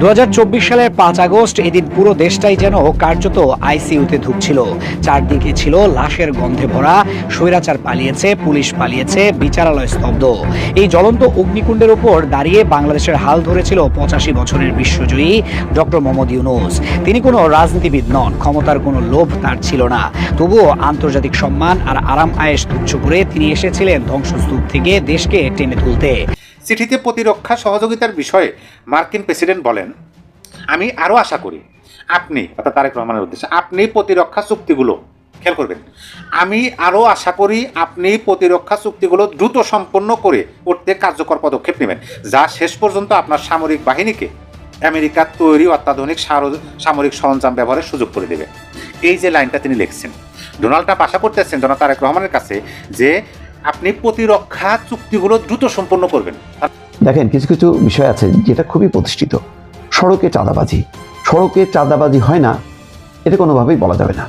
দু হাজার চব্বিশ সালের পাঁচ আগস্ট এদিন পুরো দেশটাই যেন কার্যত আইসিইউতে ঢুকছিল চারদিকে ছিল লাশের গন্ধে ভরা, স্বৈরাচার পালিয়েছে, পুলিশ পালিয়েছে, বিচারালয় স্তব্ধ। এই জ্বলন্ত অগ্নিকুণ্ডের উপর দাঁড়িয়ে বাংলাদেশের হাল ধরেছিল পঁচাশি বছরের বিশ্বজয়ী ডক্টর মোহাম্মদ ইউনুস। তিনি কোনো রাজনীতিবিদ নন, ক্ষমতার কোনো লোভ তার ছিল না। তবুও আন্তর্জাতিক সম্মান আর আরাম আয়েশ তুচ্ছ করে তিনি এসেছিলেন ধ্বংসস্তূপ থেকে দেশকে টেনে তুলতে। চিঠিতে প্রতিরক্ষা সহযোগিতার বিষয়ে মার্কিন প্রেসিডেন্ট বলেন, আমি আরও আশা করি আপনি, অর্থাৎ তারেক রহমানের উদ্দেশ্যে, আপনি প্রতিরক্ষা চুক্তিগুলো, খেয়াল করবেন, আমি আরও আশা করি আপনি প্রতিরক্ষা চুক্তিগুলো দ্রুত সম্পন্ন করে করতে কার্যকর পদক্ষেপ নেবেন, যা শেষ পর্যন্ত আপনার সামরিক বাহিনীকে আমেরিকার তৈরি অত্যাধুনিক সামরিক সরঞ্জাম ব্যবহারের সুযোগ করে দেবে। এই যে লাইনটা তিনি লিখছেন, ডোনাল্ড ট্রাম্প আশা করতেছেন জনাব তারেক রহমানের কাছে যে আপনি প্রতিরক্ষা চুক্তিগুলো দ্রুত সম্পন্ন করবেন। দেখেন, কিছু কিছু বিষয় আছে যেটা খুবই প্রতিষ্ঠিত। সড়কে চাঁদাবাজি। সড়কে চাঁদাবাজি হয় না, এটা কোনোভাবেই বলা যাবে না।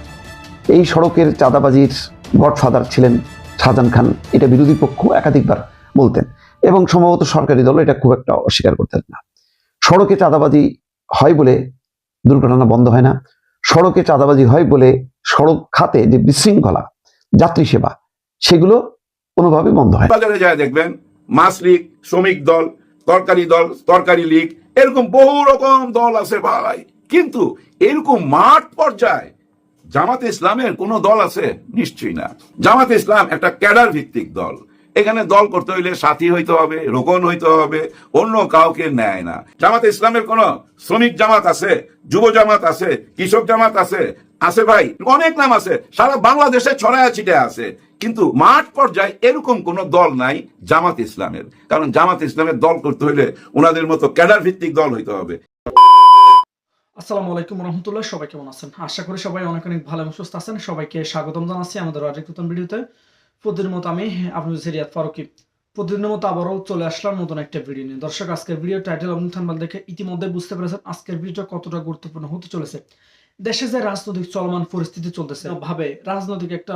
এই সড়কের চাঁদাবাজির গডফাদার ছিলেন শাহজাহান খান। এটা বিরোধী পক্ষ একাধিকবার বলতেন এবং সম্ভবত সরকারি দল এটা খুব একটা অস্বীকার করতেন না। সড়কে চাঁদাবাজি হয় বলে দুর্ঘটনা বন্ধ হয় না। সড়কে চাঁদাবাজি হয় বলে সড়ক খাতে যে বিশৃঙ্খলা, যাত্রী সেবা, সেগুলো কোনোভাবে বন্ধ হয় বাজারে যায়, দেখবেন মাছ লীগ, শ্রমিক দল, তরকারি দল, তরকারি লীগ, এরকম বহু রকম দল আছে ভাই। কিন্তু এরকম মাঠ পর্যায়ে জামাতে ইসলামের কোন দল আছে? নিশ্চয়ই না। জামাতে ইসলাম একটা ক্যাডার ভিত্তিক দল। এখানে দল করতে হইলে সাথী হইতে হবে, রোকন হইতে হবে, অন্য কাউকে নেয় না। জামাতে ইসলামের কোন শ্রমিক জামাত আছে, যুব জামাত আছে, কৃষক জামাত আছে? আছে ভাই, অনেক নাম আছে। সারা বাংলাদেশে ছড়ায়া ছিটে আছে। কিন্তু মাঠ পর্যায়ে এরকম কোন দল নাই জামাত ইসলামের। কারণ জামাত ইসলামের দল করতে হইলে ওনাদের মতো ক্যাডার ভিত্তিক দল হইতে হবে। আসসালামু আলাইকুম রহমতুল্লাহ, সবাই কেমন আছেন? আশা করি সবাই অনেক অনেক ভালো এবং সুস্থ আছেন। সবাইকে স্বাগতম জানাচ্ছি আমাদের আরেক নতুন ভিডিওতে। প্রতিদিনের মতো আমি আপনাদের সিরিয়াত ফারুকি। প্রতিদিনের মতো আবারও চলে আসলাম নতুন একটা ভিডিও নিয়ে। দর্শক, আজকের ভিডিও টাইটেল এবং থাম্বনেল দেখে ইতিমধ্যে বুঝতে পেরেছেন আজকের ভিডিওটা কতটা গুরুত্বপূর্ণ হতে চলেছে। দেশে যে রাজনৈতিক চলমান পরিস্থিতি চলতেছে, ভাবে রাজনৈতিক একটা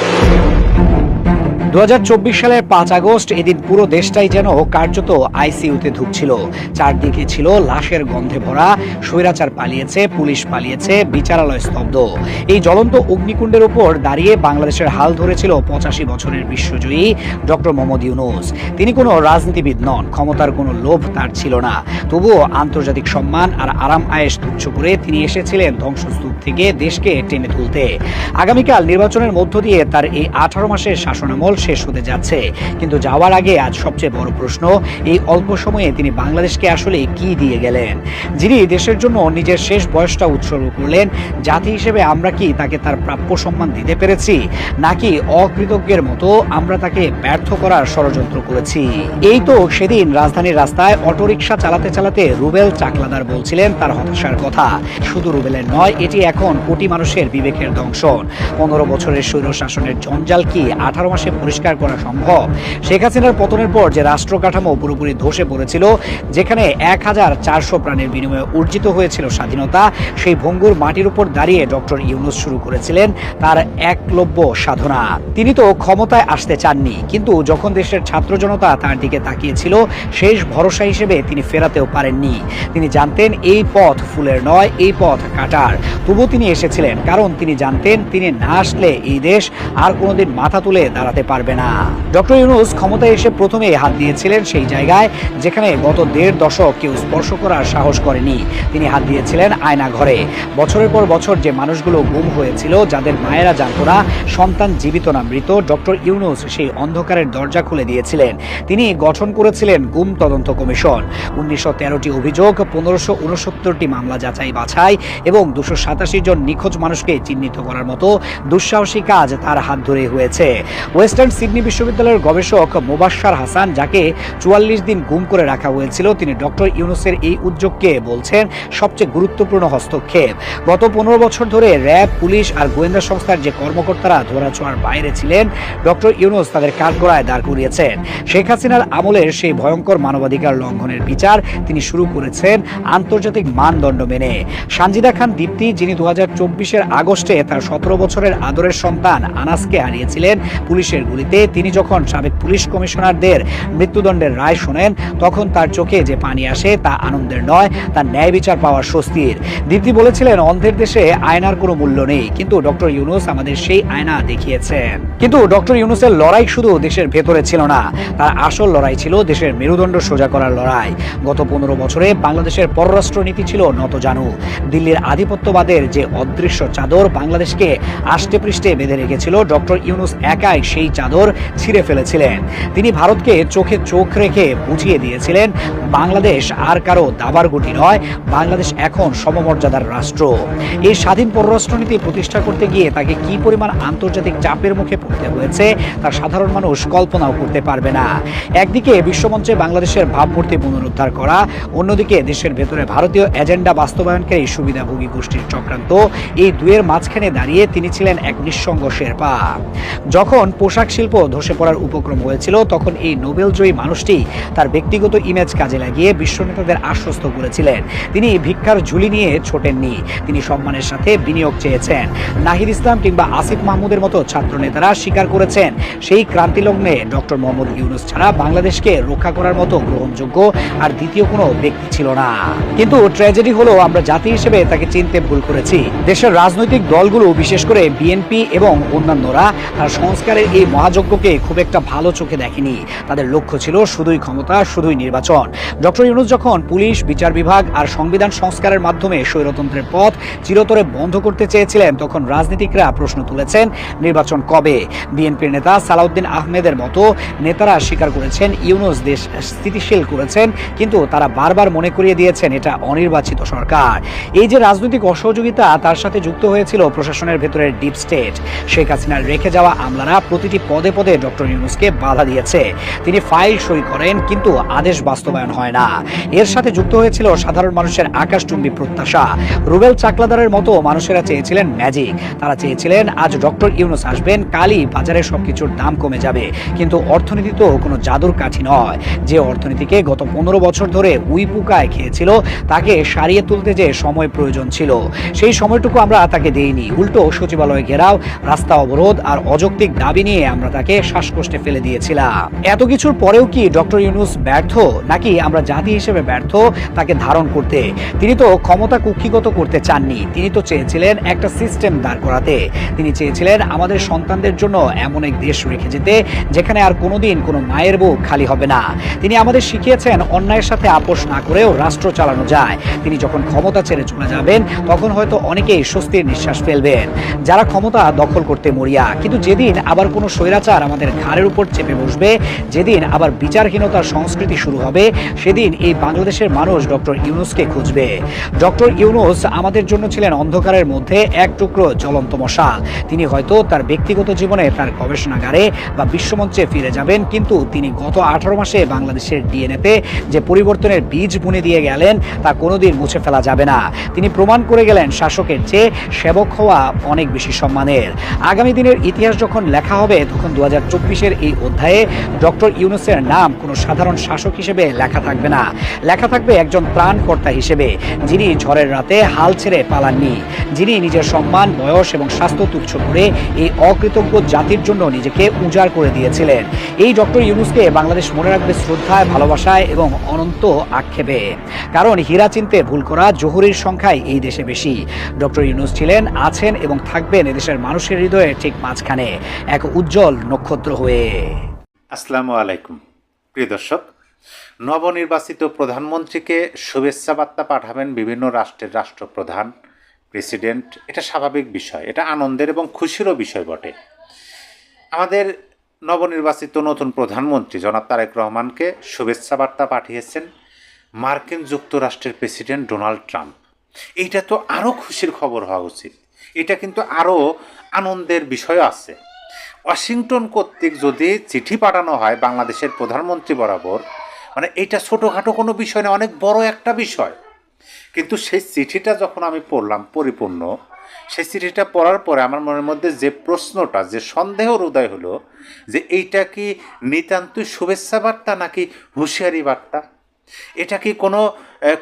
দু হাজার চব্বিশ সালের পাঁচ আগস্ট এদিন পুরো দেশটাই যেন কার্যত আইসিইউতে ঢুকছিল চারদিকে ছিল লাশের গন্ধে ভরা, স্বৈরাচার পালিয়েছে, পুলিশ পালিয়েছে, বিচারালয় স্তব্ধ। এই জ্বলন্ত অগ্নিকুণ্ডের উপর দাঁড়িয়ে বাংলাদেশের হাল ধরেছিল পঁচাশি বছরের বিশ্বজয়ী ডক্টর মোহাম্মদ ইউনুস। তিনি কোনো রাজনীতিবিদ নন, ক্ষমতার কোনো লোভ তার ছিল না। তবুও আন্তর্জাতিক সম্মান আর আরাম আয়েশ তুচ্ছ করে তিনি এসেছিলেন ধ্বংসস্তূপ থেকে দেশকে টেনে তুলতে। আগামীকাল নির্বাচনের মধ্য দিয়ে তার এই আঠারো মাসের শাসনামল শেষ হতে যাচ্ছে। কিন্তু যাওয়ার আগে আজ সবচেয়ে বড় প্রশ্ন, এই অল্প সময়ে তিনি বাংলাদেশকে আসলে কি দিয়ে গেলেন? যিনি দেশের জন্য নিজের শেষ বয়সটা উৎসর্গ করলেন, জাতি হিসেবে আমরা কি তাকে তার প্রাপ্য সম্মান দিতে পেরেছি? নাকি অকৃতজ্ঞের মতো আমরা তাকে ব্যর্থ করার ষড়যন্ত্র করেছি? এই তো সেদিন রাজধানীর রাস্তায় অটোরিকশা চালাতে চালাতে রুবেল চাকলাদার বলছিলেন তার হতাশার কথা। শুধু রুবেলের নয়, এটি এখন কোটি মানুষের বিবেকের দংশন। পনেরো বছরের স্বৈর শাসনের জঞ্জাল কি আঠারো মাসে পরিষ্কার করা সম্ভব। শেখ হাসিনার পতনের পর যে রাষ্ট্র কাঠামো পুরোপুরি ধসে পড়েছিল, যেখানে এক হাজার চারশো প্রাণের বিনিময়ে অর্জিত হয়েছিল স্বাধীনতা, সেই ভঙ্গুর মাটির উপর দাঁড়িয়ে ডক্টর ইউনুস শুরু করেছিলেন তার একলব্য সাধনা। তিনি তো ক্ষমতায় আসতে চাননি, কিন্তু যখন দেশের ছাত্র জনতা তার দিকে তাকিয়েছিল, শেষ ভরসা হিসেবে তিনি ফেরাতেও পারেননি। তিনি জানতেন এই পথ ফুলের নয়, এই পথ কাটার। তবু তিনি এসেছিলেন, কারণ তিনি জানতেন তিনি না আসলে এই দেশ আর কোনোদিন মাথা তুলে দাঁড়াতে পারবে না। ডক্টর ইউনুস ক্ষমতায় এসে প্রথমে হাত দিয়েছিলেন সেই জায়গায়, যেখানে গত দেড় দশক কেউ স্পর্শ করার সাহস করেনি। তিনি হাত দিয়েছিলেন আয়না ঘরে। বছরের পর বছর যে মানুষগুলো গুম হয়েছিল, যাদের মায়েরা জানতো না সন্তান জীবিত না মৃত, ডক্টর ইউনুস সেই অন্ধকারের দরজা খুলে দিয়েছিলেন। তিনি গঠন করেছিলেন গুম তদন্ত কমিশন। উনিশশো তেরোটি অভিযোগ, পনেরোশো উনসত্তরটি মামলা যাচাই বাছাই এবং দুশো সাতাশি জন নিখোঁজ মানুষকে চিহ্নিত করার মতো দুঃসাহসী কাজ তার হাত ধরে হয়েছে। ওয়েস্টার্ন সিডনি বিশ্ববিদ্যালয়ের গবেষক মোবাশ্সার হাসান, যাকে চুয়াল্লিশ দিন গুম করে রাখা হয়েছিল, তিনি ডক্টর ইউনুসের এই উদ্যোগকে বলছেন সবচেয়ে গুরুত্বপূর্ণ হস্তক্ষেপ। গত পনেরো বছর ধরে র্যাব, পুলিশ আর গোয়েন্দা সংস্থার যে কর্মকর্তারা ধরাছোঁয়ার বাইরে ছিলেন, ডক্টর ইউনুস তাদের কাঠগড়ায় দাঁড় করিয়েছেন। শেখ হাসিনার আমলের সেই ভয়ঙ্কর মানবাধিকার লঙ্ঘনের বিচার তিনি শুরু করেছেন আন্তর্জাতিক মানদণ্ড মেনে। সানজিদা খান দীপ্তি, যিনি দু হাজার আগস্টে তার সতেরো বছরের আদরের সন্তান আনাসকে হারিয়েছিলেন, পুলিশের গুলিতে তিনি যখন সাবেক পুলিশ কমিশনারদের মৃত্যুদণ্ডের রায় শোনেন, তখন তার চোখে যে পানি আসে তা আনন্দের নয়, তার ন্যায় বিচার পাওয়ার স্বস্তির। দীপ্তি বলেছিলেন, অন্ধের দেশে আয়নার কোনো মূল্য নেই। কিন্তু ডক্টর ইউনুস আমাদের সেই আয়না দেখিয়েছেন। কিন্তু ডক্টর ইউনুসের লড়াই শুধু দেশের ভেতরে ছিল না, তার আসল লড়াই ছিল দেশের মেরুদণ্ড সোজা করার লড়াই। গত পনেরো বছরে বাংলাদেশের পররাষ্ট্র নীতি ছিল নতজানু। দিল্লির আধিপত্যবাদের যে অদৃশ্য চাদর বাংলাদেশকে আষ্টে পৃষ্ঠে বেঁধে রেখেছিল, ডক্টর ইউনুস একাই সেই চাদর ছিঁড়ে ফেলেছিলেন। তিনি ভারতকে চোখে চোখ রেখে বুঝিয়ে দিয়েছিলেন, বাংলাদেশ আর কারও দাবার গুটি নয়, বাংলাদেশ এখন সমমর্যাদার রাষ্ট্র। এই স্বাধীন পররাষ্ট্রনীতি প্রতিষ্ঠা করতে গিয়ে তাকে কি পরিমাণ আন্তর্জাতিক চাপের মুখে পড়তে হয়েছে, তা সাধারণ মানুষ কল্পনাও করতে পারবে না। একদিকে বিশ্বমঞ্চে বাংলাদেশের ভাবমূর্তি পুনরুদ্ধার করা, অন্যদিকে দেশের ভেতরে ভারতীয় এজেন্ডা বাস্তবায়নকারী সুবিধাভোগী গোষ্ঠীর চক্রান্ত, এই দুয়ের মাঝখানে দাঁড়িয়ে তিনি ছিলেন এক নিঃসঙ্গ শেরপা। যখন পোশাক শিল্প ধসে পড়ার উপক্রম হয়েছিল, তখন এই নোবেলজয়ী মানুষটি তার ব্যক্তিগত ইমেজ কাজে লাগিয়ে বিশ্ব নেতাদের আশ্বস্ত করেছিলেন। তিনি ভিক্ষার ঝুলি নিয়ে ছোটেননি। তিনি সম্মানের সাথে বিনিয়োগ চেয়েছেন। নাহিদ ইসলাম কিংবা আসিফ মাহমুদের মতো ছাত্র নেতারা স্বীকার করেছেন, সেই ক্রান্তিলগ্নে ডক্টর মোহাম্মদ ইউনুস ছাড়া বাংলাদেশকে রক্ষা করার মতো গ্রহণযোগ্য আর দ্বিতীয় কোনো ব্যক্তি ছিল না। কিন্তু ট্র্যাজেডি হলো আমরা জাতি হিসেবে তাকে চিনতে ভুল করেছি। দেশের রাজনৈতিক দলগুলো, বিশেষ করে বিএনপি এবং অন্যান্যরা, তার সংস্কারের এই মহাযজ্ঞকে খুব একটা ভালো চোখে দেখেনি। তাদের লক্ষ্য ছিল শুধুই ক্ষমতা, শুধুই নির্বাচন। ডক্টর ইউনুস যখন পুলিশ, বিচার বিভাগ আর সংবিধান সংস্কারের মাধ্যমে স্বৈরতন্ত্রের পথ চিরতরে বন্ধ করতে চেয়েছিলেন, তখন রাজনীতিকরা প্রশ্ন তুলেছেন, নির্বাচন কবে? বিএনপির নেতা সালাউদ্দিন আহমেদের মতো নেতারা স্বীকার করেছেন, ইউনুস দেশ স্থিতিশীল করেছেন, কিন্তু তারা বারবার মনে করিয়ে দিয়েছেন এটা অনির্বাচিত সরকার। এই যে রাজনৈতিক অসহযোগিতা তার সাথে যুক্ত হয়েছিল প্রশাসনের ভেতরের ডিপ স্টেট। শেখ হাসিনার রেখে যাওয়া আমলারা প্রতিটি পদে পদে ডক্টর ইউনুসকে বাধা দিয়েছে। তিনি ফাইল সই করেন, কিন্তু আদেশ বাস্তবায়ন হয় না। এর সাথে যুক্ত হয়েছিল সাধারণ মানুষের আকাশচুম্বী প্রত্যাশা। রুবেল চাকলাদারের মতো মানুষেরা চেয়েছিলেন ম্যাজিক তারা চেয়েছিলেন আজ ডক্টর ইউনুস আসবেন, কালই বাজারে সবকিছুর দাম কমে যাবে। কিন্তু অর্থনীতি তো কোনো জাদুর কাঠি নয়। যে অর্থনীতিকে গত পনেরো বছর ধরে উইপুকায় খেয়েছিল, তাকে সারিয়ে তুলতে যে সময় প্রয়োজন ছিল, সেই সময়টুকু আমরা তাকে দেইনি। উল্টো সচিবালয় ঘেরাও, রাস্তা অবরোধ আর অযৌক্তিক দাবি নিয়ে আমরা তাকে শ্বাসকষ্টে ফেলে দিয়েছিলাম। এত কিছুর পরেও কি ডক্টর ইউনুস ব্যর্থ, নাকি আমরা জাতি হিসেবে ব্যর্থ তাকে ধারণ করতে? তিনি তো ক্ষমতা কুক্ষিগত করতে চাননি। তিনি তো চেয়েছিলেন একটা সিস্টেম দাঁড় করাতে। তিনি চেয়েছিলেন আমাদের সন্তানদের জন্য এমন এক দেশ রেখে যেতে, যেখানে আর কোনোদিন কোনো মায়ের বুক খালি হবে না। তিনি আমাদের শিখিয়েছেন অন্যায়ের সাথে আপোষ না করেও রাষ্ট্র চালানো যায়। তিনি যখন ক্ষমতা ছেড়ে চলে যাবেন, তখন হয়তো অনেকেই স্বস্তির নিঃশ্বাস ফেলবেন। যারা ক্ষমতা দখল করতে মরিয়া, কিন্তু যেদিন আবার কোনো স্বৈরাচার আমাদের ঘাড়ের উপর চেপে বসবে। যেদিন আবার বিচারহীনতার সংস্কৃতি শুরু হবে, সেদিন এই বাংলাদেশের মানুষ ডক্টর ইউনুসকে খুঁজবে। ডক্টর ইউনুস আমাদের জন্য ছিলেন অন্ধকারের মধ্যে এক টুকরো জ্বলন্ত মশাল। তিনি হয়তো তার ব্যক্তিগত জীবনে তার গবেষণাগারে বা বিশ্বমঞ্চে ফিরে যাবেন, কিন্তু তিনি গত আঠারো মাসে বাংলাদেশের ডিএনএতে যে পরিবর্তনের বীজ বুনে দিয়ে গেলেন, তা কোনোদিন মুছে ফেলা যাবে না। তিনি প্রমাণ করে গেলেন শাসকের চেয়ে সেবক হওয়া অনেক বেশি সম্মানের। আগামী দিনের ইতিহাস যখন লেখা হবে তখন দু হাজার এই অধ্যায়ে ডক্টর ইউনুসের নাম কোনো সাধারণ শাসক হিসেবে লেখা থাকবে না। লেখা থাকবে একজন ত্রাণকর্তা হিসেবে, যিনি ঝড়ের রাতে হাল ছেড়ে পালাননি। যিনি নিজের সম্মান, বয়স এবং স্বাস্থ্য তুচ্ছ করে এই অকৃতজ্ঞ জাতির জন্য নিজেকে উজাড় করে দিয়েছিলেন। এই ডক্টর ইউনুসকে বাংলাদেশ মনে রাখবে শ্রদ্ধায়, ভালোবাসায় এবং অনন্ত আক্ষেপে। কারণ হীরা চিনতে ভুল করা জহুরির সংখ্যাই এই দেশে বেশি। ডক্টর ইউনুস ছিলেন, আছেন এবং থাকবেন এদেশের মানুষের হৃদয়ে ঠিক মাঝখানে। এক উজ্জ্বল নক্ষত্র হয়ে। আসসালামু আলাইকুম। প্রিয় দর্শক, নবনির্বাচিত প্রধানমন্ত্রীকে শুভেচ্ছা বার্তা পাঠাবেন বিভিন্ন রাষ্ট্রের রাষ্ট্রপ্রধান, প্রেসিডেন্ট। এটা স্বাভাবিক বিষয়, এটা আনন্দের এবং খুশিরও বিষয় বটে। আমাদের নবনির্বাচিত নতুন প্রধানমন্ত্রী জনাব তারেক রহমানকে শুভেচ্ছা বার্তা পাঠিয়েছেন মার্কিন যুক্তরাষ্ট্রের প্রেসিডেন্ট ডোনাল্ড ট্রাম্প। এইটা তো আরও খুশির খবর হওয়া উচিত। এটা কিন্তু আরও আনন্দের বিষয় আছে। ওয়াশিংটন কর্তৃক যদি চিঠি পাঠানো হয় বাংলাদেশের প্রধানমন্ত্রী বরাবর মানে এটা ছোটোখাটো কোনো বিষয় না, অনেক বড় একটা বিষয়। কিন্তু সেই চিঠিটা যখন আমি পড়লাম পরিপূর্ণ, সেই চিঠিটা পড়ার পরে আমার মনের মধ্যে যে প্রশ্নটা, যে সন্দেহর উদয় হলো, যে এইটা কি নিতান্তই শুভেচ্ছা বার্তা নাকি হুঁশিয়ারি বার্তা? এটা কি কোনো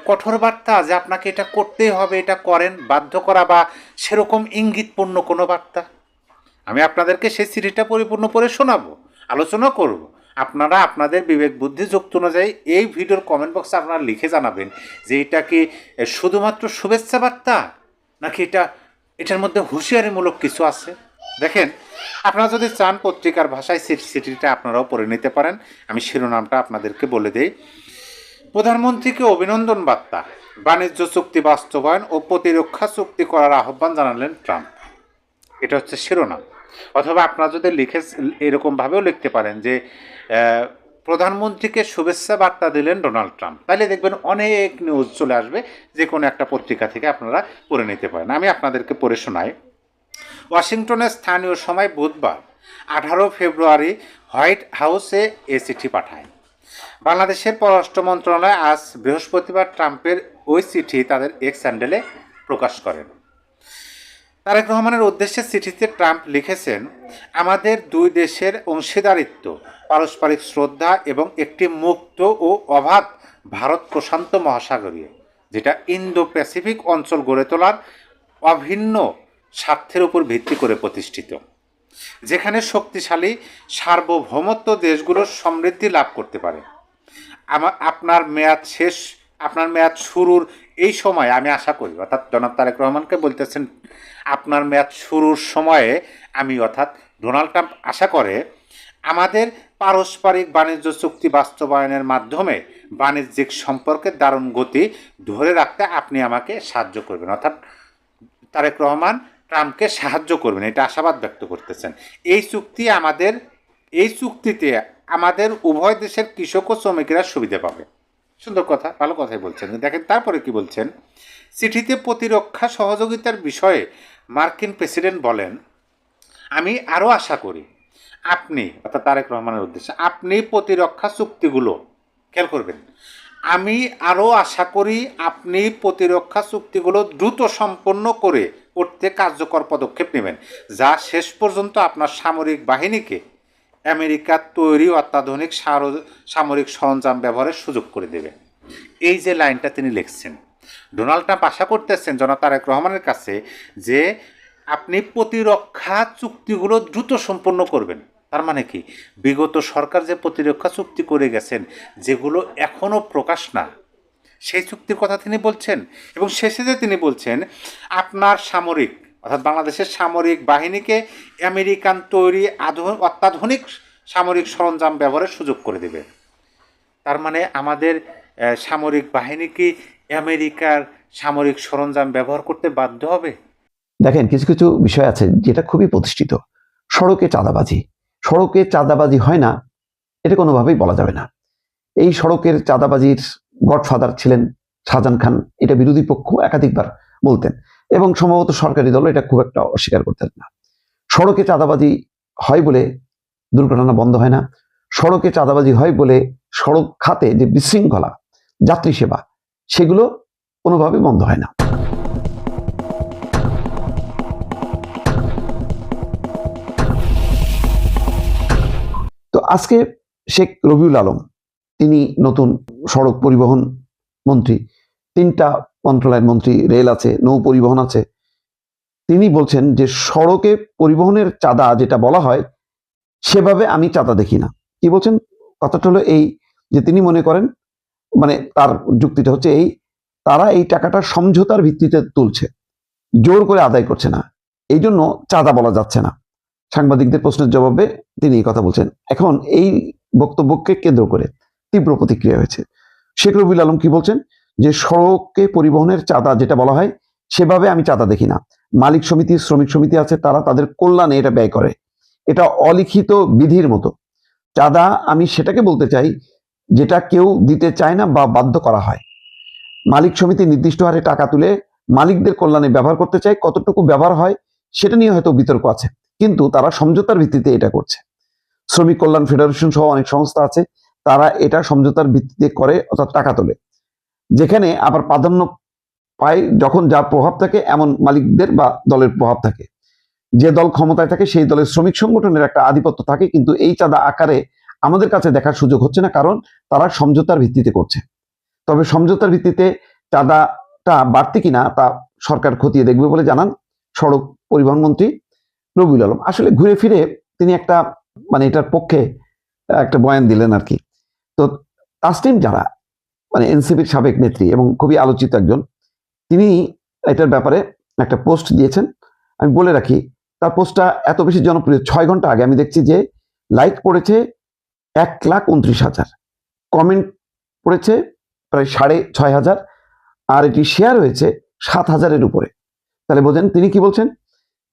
কঠোর বার্তা যে আপনাকে এটা করতেই হবে, এটা করেন, বাধ্য করা বা সেরকম ইঙ্গিতপূর্ণ কোনো বার্তা? আমি আপনাদেরকে সেই চিঠিটা পরিপূর্ণ করে শোনাবো, আলোচনা করব। আপনারা আপনাদের বিবেক বুদ্ধি যুক্ত অনুযায়ী এই ভিডিওর কমেন্ট বক্সে আপনারা লিখে জানাবেন যে এটা কি শুধুমাত্র শুভেচ্ছা বার্তা? নাকি এটা, এটার মধ্যে হুঁশিয়ারিমূলক কিছু আছে? দেখেন, আপনারা যদি চান পত্রিকার ভাষায় সি- চিঠিটা আপনারাও পড়ে নিতে পারেন। আমি শিরোনামটা আপনাদেরকে বলে দিই। প্রধানমন্ত্রীকে অভিনন্দন বার্তা, বাণিজ্য চুক্তি বাস্তবায়ন ও প্রতিরক্ষা চুক্তি করার আহ্বান জানালেন ট্রাম্প। এটা হচ্ছে শিরোনাম। অথবা আপনারা যদি লিখে এরকমভাবেও লিখতে পারেন যে প্রধানমন্ত্রীকে শুভেচ্ছা বার্তা দিলেন ডোনাল্ড ট্রাম্প। তাহলে দেখবেন অনেক নিউজ চলে আসবে যে কোনো একটা পত্রিকা থেকে আপনারা পড়ে নিতে পারেন। আমি আপনাদেরকে পড়ে শোনাই। ওয়াশিংটনের স্থানীয় সময় বুধবার, আঠারো ফেব্রুয়ারি হোয়াইট হাউসে এ চিঠি পাঠায়। বাংলাদেশের পররাষ্ট্র মন্ত্রণালয় আজ বৃহস্পতিবার ট্রাম্পের ওই চিঠি তাদের এক্স স্যান্ডেলে প্রকাশ করেন। তারেক রহমানের উদ্দেশ্যে চিঠিতে ট্রাম্প লিখেছেন, আমাদের দুই দেশের অংশীদারিত্ব, পারস্পরিক শ্রদ্ধা এবং একটি মুক্ত ও অবাধ ভারত প্রশান্ত মহাসাগরীয়, যেটা ইন্দো প্যাসিফিক অঞ্চল গড়ে তোলার অভিন্ন স্বার্থের উপর ভিত্তি করে প্রতিষ্ঠিত, যেখানে শক্তিশালী সার্বভৌমত্ব দেশগুলোর সমৃদ্ধি লাভ করতে পারে। আমার আপনার মেয়াদ শেষ, আপনার মেয়াদ শুরুর এই সময় আমি আশা করি, অর্থাৎ জনাব তারেক রহমানকে বলতেছেন, আপনার মেয়াদ শুরুর সময়ে আমি, অর্থাৎ ডোনাল্ড ট্রাম্প আশা করে, আমাদের পারস্পরিক বাণিজ্য চুক্তি বাস্তবায়নের মাধ্যমে বাণিজ্যিক সম্পর্কের দারুণ গতি ধরে রাখতে আপনি আমাকে সাহায্য করবেন। অর্থাৎ তারেক রহমান ট্রাম্পকে সাহায্য করবেন, এটা আশাবাদ ব্যক্ত করতেছেন। এই চুক্তি আমাদের, এই চুক্তিতে আমাদের উভয় দেশের কৃষক ও শ্রমিকেরা সুবিধা পাবে। সুন্দর কথা, ভালো কথাই বলছেন। দেখেন, তারপরে কি বলছেন? চিঠিতে প্রতিরক্ষা সহযোগিতার বিষয়ে মার্কিন প্রেসিডেন্ট বলেন, আমি আরও আশা করি, আপনি, অর্থাৎ তারেক রহমানের উদ্দেশ্যে, আপনি প্রতিরক্ষা চুক্তিগুলো, খেয়াল করবেন, আমি আরও আশা করি, আপনি প্রতিরক্ষা চুক্তিগুলো দ্রুত সম্পন্ন করে করতে কার্যকর পদক্ষেপ নেবেন, যা শেষ পর্যন্ত আপনার সামরিক বাহিনীকে আমেরিকার তৈরি অত্যাধুনিক সার- সামরিক সরঞ্জাম ব্যবহারের সুযোগ করে দেবে। এই যে লাইনটা তিনি লিখছেন, ডোনাল্ড ট্রাম্প আশা করতেছেন জনাব তারেক রহমানের কাছে যে আপনি প্রতিরক্ষা চুক্তিগুলো দ্রুত সম্পন্ন করবেন। তার মানে কি? বিগত সরকার যে প্রতিরক্ষা চুক্তি করে গেছেন, যেগুলো এখনও প্রকাশ না, সেই চুক্তির কথা তিনি বলছেন এবং শেষে যে তিনি বলছেন, আপনার সামরিক অর্থাৎ বাংলাদেশের সামরিক বাহিনীকে আমেরিকান তৈরি অত্যাধুনিক সামরিক সরঞ্জাম ব্যবহারের সুযোগ করে দেবে। তার মানে আমাদের সামরিক বাহিনী কি আমেরিকার সামরিক সরঞ্জাম ব্যবহার করতে বাধ্য হবে? দেখেন, কিছু কিছু বিষয় আছে যেটা খুবই প্রতিষ্ঠিত। সড়কে চাঁদাবাজি। সড়কে চাঁদাবাজি হয় না, এটা কোনোভাবেই বলা যাবে না। এই সড়কের চাঁদাবাজির গডফাদার ছিলেন শাহজাহান খান, এটা বিরোধী পক্ষ একাধিকবার বলতেন। এবং সম্ভবত সরকারি দল এটা খুব একটা অস্বীকার করতেন না। সড়কে চাঁদাবাজি হয় বলে দুর্ঘটনা বন্ধ হয় না। সড়কে চাঁদাবাজি হয় বলে সড়ক খাতে যে বিশৃঙ্খলা, যাত্রী সেবা, সেগুলো কোনোভাবে বন্ধ হয় না। তো আজকে শেখ রবিউল আলম, তিনি নতুন সড়ক পরিবহন মন্ত্রী, তিনটা মন্ত্রণালয়ের মন্ত্রী, রেল আছে, নৌ পরিবহন আছে, তিনি বলছেন যে সড়কে পরিবহনের চাঁদা যেটা বলা হয়, সেভাবে আমি চাঁদা দেখি না। কি বলছেন? কথাটা হলো এই যে তিনি মনে করেন মানে তার যুক্তিটা হচ্ছে এই, তারা এই টাকাটা সমঝোতার ভিত্তিতে তুলছে, জোর করে আদায় করছে না, এই জন্য চাঁদা বলা যাচ্ছে না। সাংবাদিকদের প্রশ্নের জবাবে তিনি এই কথা বলছেন। এখন এই বক্তব্যকে কেন্দ্র করে তীব্র প্রতিক্রিয়া হয়েছে। শেখ রবিউল আলম কি বলছেন? যে সড়কে পরিবহনের চাঁদা যেটা বলা হয়, সেভাবে আমি চাঁদা দেখি না। মালিক সমিতি, শ্রমিক সমিতি আছে, তারা তাদের কল্যাণে এটা ব্যয় করে। এটা অলিখিত বিধির মতো। চাঁদা আমি সেটাকে বলতে চাই, যেটা কেউ দিতে চায় না বা বাধ্য করা হয়। মালিক সমিতি নির্দিষ্ট হারে টাকা তুলে মালিকদের কল্যাণে ব্যবহার করতে চায়, কতটুকু ব্যবহার হয়, সেটা নিয়ে হয়তো বিতর্ক আছে। কিন্তু তারা সমঝোতার ভিত্তিতে এটা করছে। শ্রমিক কল্যাণ ফেডারেশন সহ অনেক সংস্থা আছে, তারা এটা সমঝোতার ভিত্তিতে করে, অর্থাৎ টাকা তোলে। যেখানে আবার প্রাধান্য পায় যখন যার প্রভাব থাকে এমন মালিকদের বা দলের প্রভাব থাকে। যে দল ক্ষমতায় থাকে সেই দলের শ্রমিক সংগঠনের একটা আধিপত্য থাকে, কিন্তু এই চাঁদা আকারে আমাদের কাছে দেখার সুযোগ হচ্ছে না, কারণ তারা সমঝোতার ভিত্তিতে করছে। তবে সমঝোতার ভিত্তিতে চাঁদাটা বাড়তি কিনা তা সরকার খতিয়ে দেখবে বলে জানান সড়ক পরিবহন মন্ত্রী রবিউল আলম। আসলে ঘুরে ফিরে তিনি একটা মানে এটার পক্ষে একটা বয়ান দিলেন আর কি। তো তাসনিম যারা মানে এনসিপির সাবেক নেত্রী এবং খুবই আলোচিত একজন, তিনি এটার ব্যাপারে একটা পোস্ট দিয়েছেন। আমি বলে রাখি, তার পোস্টটা এত বেশি জনপ্রিয়, ছয় ঘণ্টা আগে আমি দেখছি যে লাইক পড়েছে এক লাখ উনত্রিশ হাজার, কমেন্ট পড়েছে প্রায় সাড়ে ছয় হাজার, আর এটি শেয়ার হয়েছে সাত হাজারের উপরে। তাহলে বোঝেন, তিনি কি বলছেন?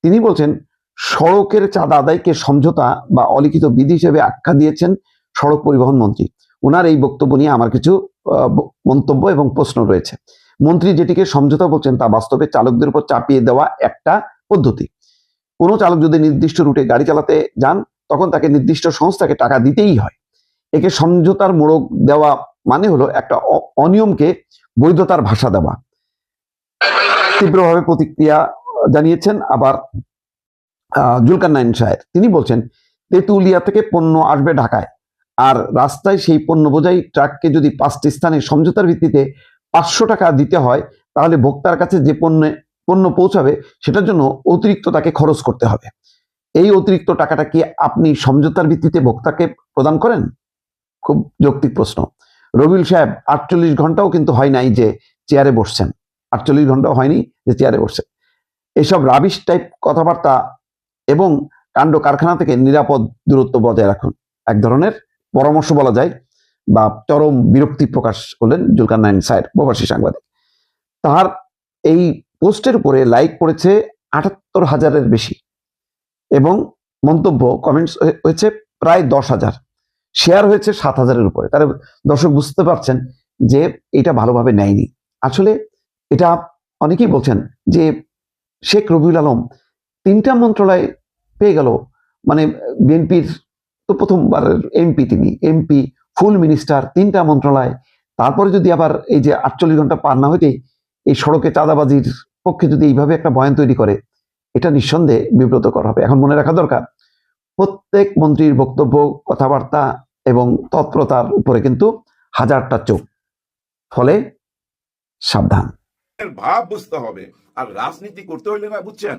তিনি বলছেন, সড়কের চাঁদা আদায়কে সমঝোতা বা অলিখিত বিধি হিসেবে আখ্যা দিয়েছেন সড়ক পরিবহন মন্ত্রী। ওনার এই বক্তব্য নিয়ে আমার কিছু মন্তব্য এবং প্রশ্ন রয়েছে। মন্ত্রী যেটিকে সমঝোতা বলছেন তা বাস্তবে চালকদের উপর চাপিয়ে দেওয়া একটা পদ্ধতি। কোনো চালক যদি নির্দিষ্ট রুটে গাড়ি চালাতে যান, তখন তাকে নির্দিষ্ট সংস্থাকে টাকা দিতেই হয়। একে সমঝোতার মোড়ক দেওয়া মানে হলো একটা অনিয়মকে বৈধতার ভাষা দেওয়া। তীব্রভাবে প্রতিক্রিয়া জানিয়েছেন আবার জুলকার নাইন সাহেব। তিনি বলছেন, তেঁতুলিয়া থেকে পণ্য আসবে ঢাকায়। আর রাস্তায় সেই পণ্য বোঝাই ট্রাককে যদি পাঁচটি স্থানে সমঝোতার ভিত্তিতে পাঁচশো টাকা দিতে হয়, তাহলে ভোক্তার কাছে যে পণ্যে, পণ্য পৌঁছাবে, সেটার জন্য অতিরিক্ত তাকে খরচ করতে হবে। এই অতিরিক্ত টাকাটা কি আপনি সমঝোতার ভিত্তিতে ভোক্তাকে প্রদান করেন? খুব যৌক্তিক প্রশ্ন। রবিউল সাহেব, আটচল্লিশ ঘন্টাও কিন্তু হয় নাই যে চেয়ারে বসছেন। আটচল্লিশ ঘন্টাও হয়নি যে চেয়ারে বসছেন। এসব রাবিশ টাইপ কথাবার্তা এবং কাণ্ড কারখানা থেকে নিরাপদ দূরত্ব বজায় রাখুন। এক ধরনের পরামর্শ বলা যায় বা চরম বিরক্তি প্রকাশ করলেন জুলকার নাইন সাহেব প্রবাসী সাংবাদিক। তার এই পোস্টের উপরে লাইক পড়েছে আটাত্তর হাজারের বেশি এবং মন্তব্য কমেন্টস হয়েছে প্রায় দশ হাজার। শেয়ার হয়েছে সাত হাজারের উপরে। তাহলে দর্শক বুঝতে পারছেন যে এটা ভালোভাবে নেয়নি। আসলে এটা অনেকেই বলছেন যে শেখ রবিউল আলম তিনটা মন্ত্রণালয় পেয়ে গেল। মানে বিএনপির তো প্রথমবার এমপি তিনি এমপি ফুল মিনিস্টার তিনটা মন্ত্রণালয়। তারপরে যদি আবার এই যে আটচল্লিশ ঘণ্টা পার না হইতেই এই সড়কে চাঁদাবাজির পক্ষে যদি এইভাবে একটা বয়ান তৈরি করে, এটা নিঃসন্দেহে বিব্রতকর হবে। এখন মনে রাখা দরকার, প্রত্যেক মন্ত্রীর বক্তব্য, কথাবার্তা এবং তৎপরতার উপরে কিন্তু হাজারটা চোখ। ফলে সাবধান। ভাব বুঝতে হবে, আর রাজনীতি করতে হইলে না বুঝছেন?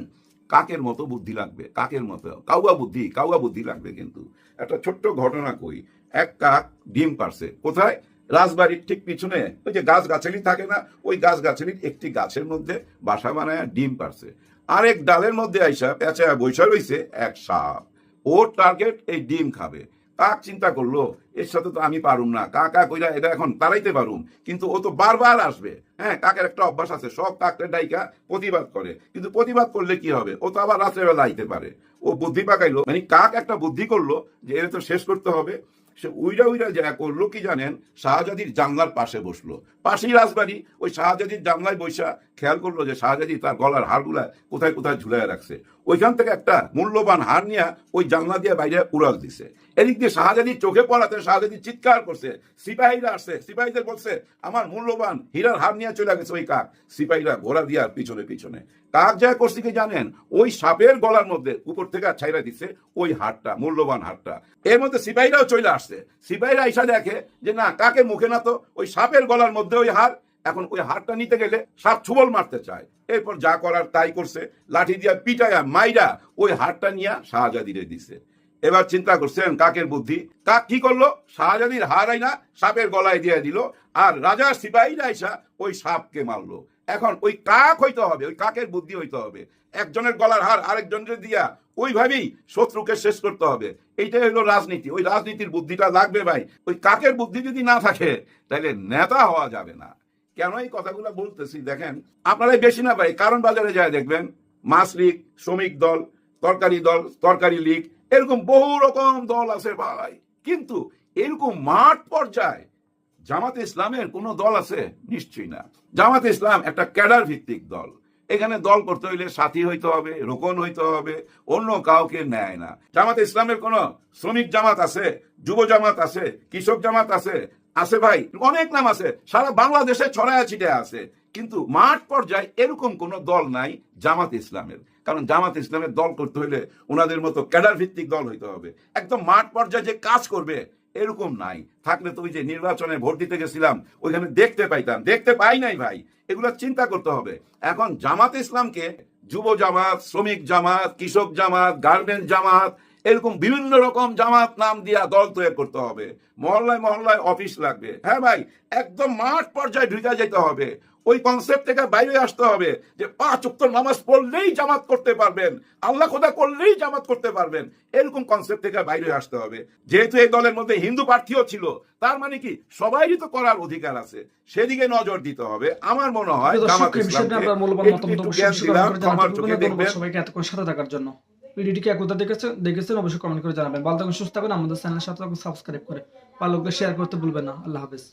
কাকের মতো বুদ্ধি লাগবে, কাকের মতো, কাউয়া বুদ্ধি কাউয়া বুদ্ধি লাগবে কিন্তু। একটা ছোট্ট ঘটনা কই, এক কাক ডিম পারছে, কোথায়? রাজবাড়ির ঠিক পিছনে, ওই যে গাছ গাছালি থাকে না, ওই গাছ গাছালির একটি গাছের মধ্যে বাসা বানায় ডিম পারছে। আরেক ডালের মধ্যে আইসা পেঁচা বৈশা রইছে এক সাপ, ওর টার্গেট এই ডিম খাবে। কাক চিন্তা করল, এর সাথে তো আমি পারুম না। কাকা কইরা এটা এখন তাড়াইতে পারুম। কিন্তু ও তো বারবার আসবে। হ্যাঁ কাকের একটা অভ্যাস আছে, সব কাকটা ডাইকা প্রতিবাদ করে। কিন্তু প্রতিবাদ করলে কি হবে? ও তো আবার রাত্রেবেলা আইতে পারে। ও বুদ্ধি পাকাইলো মানে কাক একটা বুদ্ধি করল যে এটা তো শেষ করতে হবে। সে উইরা উইরা যা করল কি জানেন? শাহজাদির জানলার পাশে বসল। পাশেই রাজবাড়ি, ওই শাহজাদির জানলায় বৈশা খেয়াল করল যে শাহজাদি তার গলার হারগুলা কোথায় কোথায় ঝুলাই রাখছে। ওইখান থেকে একটা মূল্যবান হার নিয়ে ওই জানলা দিয়ে বাইরে উড়াল দিছে। এদিক দিয়ে শাহজাদির চোখে পড়াতে শাহজাদি চিৎকার করছে, সিপাহীরা আসছে, সিপাহীদের বলছে, আমার মূল্যবান হীরার হার নিয়ে চলে গেছে ওই কাক। সিপাহীরা ঘোড়া দিয়া পিছনে পিছনে। কাক যা করছে কি জানেন? ওই সাপের গলার মধ্যে উপর থেকে ছাইরা দিচ্ছে ওই হারটা, মূল্যবান হারটা। এর মধ্যে সিপাহীরাও চলে আসছে। সিপাহীরা এসা দেখে যে, না, কাকে মুখে না তো ওই সাপের গলার মধ্যে ওই হার এখন ওই হারটা নিতে গেলে সাপ ছুবল মারতে চায়। এরপর যা করার তাই করছে। লাঠি দিয়া পিটায়া মাইরা ওই হারটা নিয়ে শাহজাদিরে দিছে। এবার চিন্তা করছেন, কাকের বুদ্ধি? কাক কি করল? শাহজাদির হার আইনা সাপের গলায় দিয়ে দিল আর রাজার সিপাহীরা আইসা ওই সাপকে মারলো। এখন ওই কাক হইতে হবে, ওই কাকের বুদ্ধি হইতে হবে। একজনের গলার হার আরেকজনের দিয়া ওইভাবেই শত্রুকে শেষ করতে হবে। এইটাই হলো রাজনীতি। ওই রাজনীতির বুদ্ধিটা লাগবে ভাই। ওই কাকের বুদ্ধি যদি না থাকে তাহলে নেতা হওয়া যাবে না। কেন এই কথাগুলো বলতেছি? দেখেন আপনারাই বেশি না ভাই, কারণ বাজারে যায় দেখবেন, মাছ লীগ, শ্রমিক দল, তরকারি দল, তরকারি লীগ, এরকম বহু রকম দল আছে ভাই। কিন্তু এরকম মাঠ পর্যায়ে জামাতে ইসলামের কোনো দল আছে? নিশ্চয়ই না। জামাতে ইসলাম একটা ক্যাডার ভিত্তিক দল। এখানে দল করতে হইলে সাথী হইতে হবে, রোকন হইতে হবে, অন্য কাউকে নেয় না। জামাত ইসলামের কোন শ্রমিক জামাত আছে, যুব জামাত আছে, কৃষক জামাত আছে আছে ভাই, অনেক নাম আছে। সারা বাংলাদেশে ছড়ায়া ছিটে আছে। কিন্তু মাঠ পর্যায়ে এরকম কোন দল নাই জামাত ইসলামের। কারণ জামাত ইসলামের দল করতে হইলে ওনাদের মতো ক্যাডার ভিত্তিক দল হইতে হবে। একদম মাঠ পর্যায়ে যে কাজ করবে, এরকম নাই। থাকলে তো ওই যে নির্বাচনে ভোট দিতে গেছিলাম, ওইখানে দেখতে পাইতাম। দেখতে পাই নাই ভাই, এগুলো চিন্তা করতে হবে। এখন জামাত ইসলামকে যুব জামাত, শ্রমিক জামাত, কৃষক জামাত গার্মেন্ট জামাত এরকম বিভিন্ন রকম জামাত নাম দিয়া দল তৈরি করতে হবে। মহল্লায় মহল্লায় অফিস লাগবে। হ্যাঁ ভাই একদম মাঠ পর্যায়ে ঢুকে যেতে হবে। ওই কনসেপ্ট থেকে বাইরে আসতে হবে যে পাঁচ উক্ত নামাজ পড়লেই জামাত করতে পারবেন আল্লাহ খোদা করলেই জামাত করতে পারবেন। এরকম কনসেপ্ট থেকে বাইরে আসতে হবে। যেহেতু এই দলের মধ্যে হিন্দু প্রার্থীও ছিল তার মানে কি সবাইরই তো করার অধিকার আছে। সেদিকে নজর দিতে হবে। আমার মনে হয় করে চোখে দেখবেন। সবাইকে এতক্ষণ সাথে থাকার জন্য। ভিডিওটিকে একতা দেখেছেন দেখেছেন অবশ্যই কমেন্ট করে জানাবেন। ভালো থাকুন, সুস্থ থাকুন, আমাদের চ্যানেল সাথে থাকুন সাবস্ক্রাইব করে ভালো শেয়ার করতে ভুলবেন না। আল্লাহ হাফেজ।